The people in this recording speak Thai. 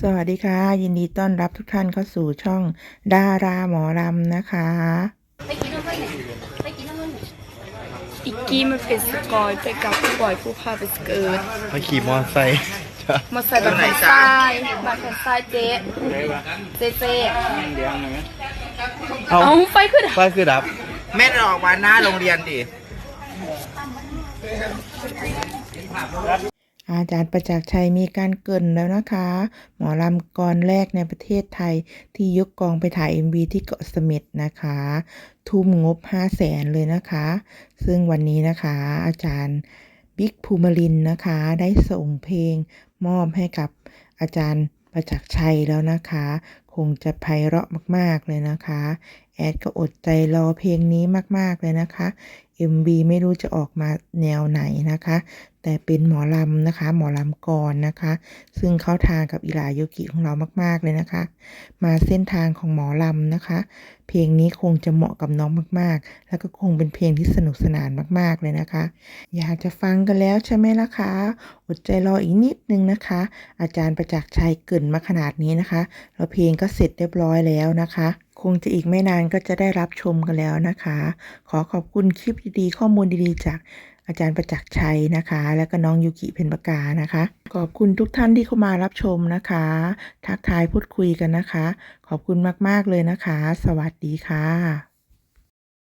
สวัสดีค่ะ ยินดีต้อนรับทุกท่านเข้าสู่ช่องดาราหมอลำนะคะไปกินน้ำมันหน่อยไปกินน้ำมันหน่อยอิกกี้มันเป็นสกอยไปกับผู้บอยผู้พาไปสเกิร์ตมาขี่มอไซค์มาใส่บัตรแผ่นทรายบัตรแผ่นทรายเจ๊เจ๊เจ๊เอาเอาไฟขึ้นไฟคือดับ แม่ออกมาหน้าโรงเรียนดิ อาจารย์ประจักษ์ชัยมีการเกินแล้วนะคะ หมอลำกรแรกในประเทศไทยที่ยกกองไปถ่าย MV ที่เกาะเสม็ดนะคะ ทุ่มงบ 5 0 0แสนเลยนะคะ ซึ่งวันนี้นะคะ อาจารย์บิ๊กภูมิลินนะคะ ได้ส่งเพลงมอบให้กับอาจารย์ประจักษ์ชัยแล้วนะคะ คงจะไพเราะมากๆเลยนะคะ แอดก็อดใจรอเพลงนี้มากๆเลยนะคะ MV ไม่รู้จะออกมาแนวไหนนะคะ แต่เป็นหมอลำนะคะ หมอลำกรนะคะ ซึ่งเข้าทางกับอิลาโยกิของเรามากๆเลยนะคะ มาเส้นทางของหมอลำนะคะ เพลงนี้คงจะเหมาะกับน้องมากๆ แล้วก็คงเป็นเพลงที่สนุกสนานมากๆเลยนะคะ อยากจะฟังกันแล้วใช่ไหมล่ะคะอดใจรออีกนิดนึงนะคะ อาจารย์ประจักษ์ชัยเกินมาขนาดนี้นะคะ แล้วเพลงก็เสร็จเรียบร้อยแล้วนะคะ คงจะอีกไม่นานก็จะได้รับชมกันแล้วนะคะ ขอขอบคุณคลิปดีๆ ข้อมูลดีๆ จากอาจารย์ประจักษ์ชัยนะคะ และก็น้องยูกิเพนปากานะคะ ขอบคุณทุกท่านที่เข้ามารับชมนะคะ ทักทายพูดคุยกันนะคะ ขอบคุณมากๆเลยนะคะ สวัสดีค่ะ